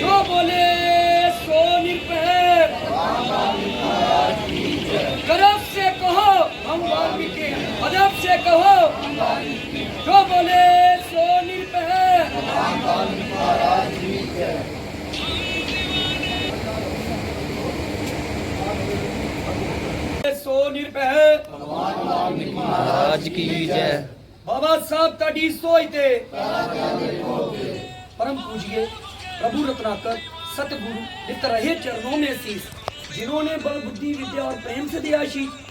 जो बोले सो निर्पहर गरब से कहो हम वाल्मीकि अदब से कहो जो बोले सो निर्पहर सो निर्भय। महाराज की जय। बाबा साहब तडी सोयते परम पूजिए प्रभु रत्नाकर सतगुरु नित रहे चरणों में शीस जिन्होंने बल बुद्धि विद्या और प्रेम से दिया शीश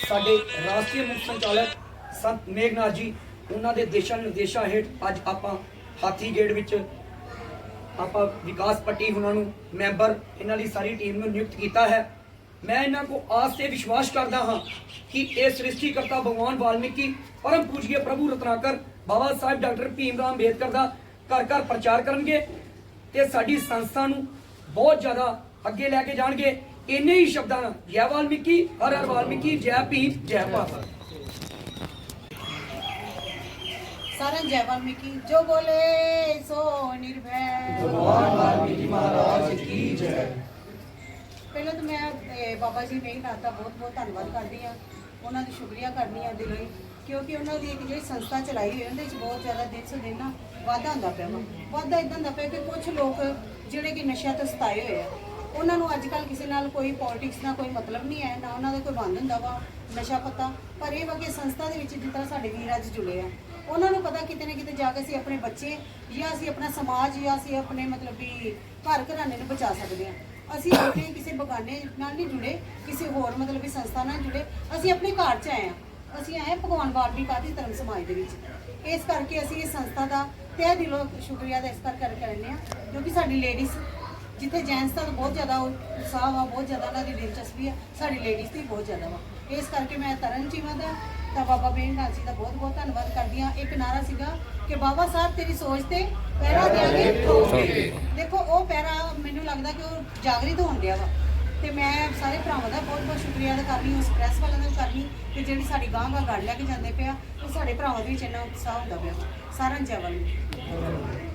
ਸਾਡੇ ਰਾਸ਼ਟਰੀ ਮੁਖ ਸੰਚਾਲਕ ਸੰਤ ਮੇਘਨਾਥ ਜੀ ਉਹਨਾਂ ਦੇ ਦੇਸ਼ਾਂ ਨਿਰਦੇਸ਼ਾਂ ਹੇਠ ਅੱਜ ਆਪਾਂ ਹਾਥੀ ਗੇੜ ਵਿੱਚ ਆਪਾਂ ਵਿਕਾਸ ਪੱਟੀ ਉਹਨਾਂ ਨੂੰ ਮੈਂਬਰ ਇਹਨਾਂ ਦੀ ਸਾਰੀ ਟੀਮ ਨੂੰ ਨਿਯੁਕਤ ਕੀਤਾ ਹੈ ਮੈਂ ਇਹਨਾਂ ਕੋ ਆਸ ਤੇ ਵਿਸ਼ਵਾਸ ਕਰਦਾ ਹਾਂ ਕਿ ਇਹ ਸ੍ਰਿਸ਼ਟੀਕਰਤਾ ਭਗਵਾਨ ਵਾਲਮੀਕੀ ਪਰਮ ਪੂਜੀਏ ਪ੍ਰਭੂ ਰਤਨਾਕਰ ਬਾਬਾ ਸਾਹਿਬ ਡਾਕਟਰ ਭੀਮ ਰਾਮ ਅੰਬੇਦਕਰ ਦਾ ਘਰ ਘਰ ਪ੍ਰਚਾਰ ਕਰਨਗੇ ਤੇ ਸਾਡੀ ਸੰਸਥਾ ਨੂੰ ਬਹੁਤ ਜ਼ਿਆਦਾ ਅੱਗੇ ਲੈ ਕੇ ਜਾਣਗੇ ਇੰਨੇ ਹੀ ਸ਼ਬਦਾਂ ਨਾਲ ਜੈ ਵਾਲਮੀਕੀ ਹਰ ਹਰ ਵਾਲਮੀਕੀ ਜੈ ਭੀਮ ਜੈ ਭਾਰਤ सारंग जय वाल्मीकि जो बोले सो निर्भय ਭਗਵਾਨ ਵਾਲਮੀਕੀ ਮਹਾਰਾਜ ਕੀ ਜੈ ਪਹਿਲਾਂ ਤਾਂ ਮੈਂ ਇਹ, ਬਾਬਾ ਜੀ ਮੇਘਨਾਥ ਦਾ ਬਹੁਤ ਬਹੁਤ ਧੰਨਵਾਦ ਕਰਦੀ ਆ ਉਹਨਾਂ ਦੀ ਸ਼ੁਕਰੀਆ ਕਰਨੀ ਆ ਦਿਲੋਂ ਹੀ ਕਿਉਂਕਿ ਉਹਨਾਂ ਦੀ ਇੱਕ ਜਿਹੜੀ ਸੰਸਥਾ ਚਲਾਈ ਹੋਈ ਹੈ, ਉਹਦੇ ਵਿੱਚ ਬਹੁਤ ਜ਼ਿਆਦਾ ਦਿਨ ਸੋ ਦਿਨ ਨਾ ਵਾਧਾ ਹੁੰਦਾ ਪਿਆ ਵਾ। ਵਾਧਾ ਇਦਾਂ ਹੁੰਦਾ ਪਿਆ ਕਿ ਕੁਝ ਲੋਕ ਜਿਹੜੇ ਕਿ ਨਸ਼ਿਆਂ ਤੋਂ ਸਤਾਏ ਹੋਏ ਆ ਉਹਨਾਂ ਨੂੰ ਅੱਜ ਕੱਲ ਕਿਸੇ ਨਾਲ ਕੋਈ ਪੋਲਿਟਿਕਸ ਨਾਲ ਕੋਈ ਮਤਲਬ ਨਹੀਂ ਹੈ ਨਾ ਉਹਨਾਂ ਦਾ ਕੋਈ ਬੰਦ ਹੁੰਦਾ ਵਾ ਨਸ਼ਾ ਪਤਾ। ਪਰ ਇਹ ਵਾ ਕਿ ਸੰਸਥਾ ਦੇ ਵਿੱਚ ਜਿਸ ਤਰ੍ਹਾਂ ਸਾਡੇ ਵੀਰ ਅੱਜ ਜੁੜੇ ਆ ਉਹਨਾਂ ਨੂੰ ਪਤਾ ਕਿਤੇ ਨਾ ਕਿਤੇ ਜਾ ਕੇ ਅਸੀਂ ਆਪਣੇ ਬੱਚੇ ਜਾਂ ਅਸੀਂ ਆਪਣਾ ਸਮਾਜ ਜਾਂ ਅਸੀਂ ਆਪਣੇ ਮਤਲਬ ਵੀ ਘਰ ਘਰਾਣੇ ਨੂੰ ਬਚਾ ਸਕਦੇ ਆ। ਅਸੀਂ ਆਪਣੇ ਕਿਸੇ ਬਗਾਨੇ ਨਾਲ ਨਹੀਂ ਜੁੜੇ ਕਿਸੇ ਹੋਰ ਮਤਲਬ ਵੀ ਸੰਸਥਾ ਨਾਲ ਜੁੜੇ ਅਸੀਂ ਆਪਣੇ ਘਰ 'ਚ ਆਏ ਆ। ਅਸੀਂ ਆਏ ਭਗਵਾਨ ਵਾਲਮੀਕੀ ਆਦਿ ਧਰਮ ਸਮਾਜ ਦੇ ਵਿੱਚ। ਇਸ ਕਰਕੇ ਅਸੀਂ ਇਸ ਸੰਸਥਾ ਦਾ ਤਹਿ ਦਿਲੋਂ ਸ਼ੁਕਰੀਆ ਦਾ ਇਸ ਕਰਕੇ ਕਰਨੇ ਆ ਕਿਉਂਕਿ ਸਾਡੀ ਲੇਡੀਜ਼ ਜਿੱਥੇ ਜੈਂਟਸ ਦਾ ਬਹੁਤ ਜ਼ਿਆਦਾ ਉਤਸ਼ਾਹ ਵਾ ਬਹੁਤ ਜ਼ਿਆਦਾ ਉਹਨਾਂ ਦੀ ਦਿਲਚਸਪੀ ਆ ਸਾਡੀ ਲੇਡੀਜ਼ ਦੀ ਬਹੁਤ ਜ਼ਿਆਦਾ ਵਾ। ਇਸ ਕਰਕੇ ਮੈਂ ਤਰਨ ਚੀਮਾ ਦਾ ਤਾਂ ਬਾਬਾ ਬੇਨਗਾਲ ਜੀ ਦਾ ਬਹੁਤ ਬਹੁਤ ਧੰਨਵਾਦ ਕਰਦੀ ਹਾਂ। ਇੱਕ ਨਾਰਾ ਸੀਗਾ ਕਿ ਬਾਬਾ ਸਾਹਿਬ ਤੇਰੀ ਸੋਚ ਤੇ ਪਹਿਰਾ ਦਿਆਂਗੇ ਦੇਖੋ ਉਹ ਪਹਿਰਾ ਮੈਨੂੰ ਲੱਗਦਾ ਕਿ ਉਹ ਜਾਗਰਿਤ ਹੋਣ ਡਿਆ ਵਾ। ਤੇ ਮੈਂ ਸਾਰੇ ਭਰਾਵਾਂ ਦਾ ਬਹੁਤ ਬਹੁਤ ਸ਼ੁਕਰੀਆ ਅਦਾ ਕਰਨੀ ਉਸ ਪ੍ਰੈਸ ਵਾਲਿਆਂ ਦਾ ਵੀ ਕਰਨੀ ਤੇ ਜਿਹੜੀ ਸਾਡੀ ਗਾਂ ਗਾਂ ਗੜ ਲੈ ਕੇ ਜਾਂਦੇ ਪਿਆ ਉਹ ਸਾਡੇ ਭਰਾਵਾਂ ਦੇ ਵਿੱਚ ਇੰਨਾ ਉਤਸ਼ਾਹ ਹੁੰਦਾ ਪਿਆ, ਸਾਰਿਆਂ ਨੂੰ ਜੈ